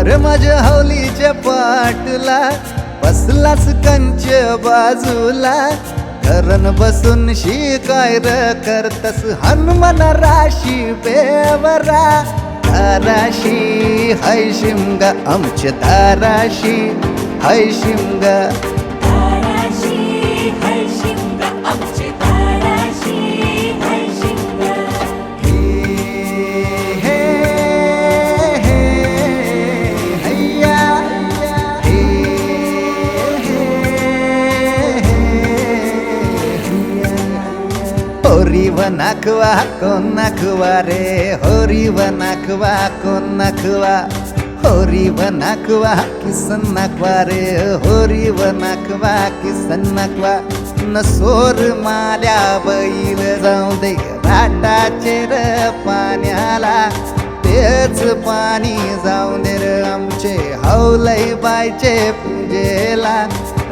अरे माझ्या हौलीच्या पाटला बसलाच कंच बाजूला. धरण बसून शिकाय र करतस हनुमान राशी बेवरा. धाराशी हाय शिमग आमच्या दाराशी हाय शिमगा. नाखवा कोण नाखवा रे? होरी व नाखवा कोण नाखवा? होरी व नाखवा किसन नाखवा रे? होरी व नाखवा किसन नाखवा? नसोर माल्या बैल जाऊ दे राटाचे र पाण्याला. तेच पाणी जाऊ दे र आमचे हौलई बायचे पूजेला.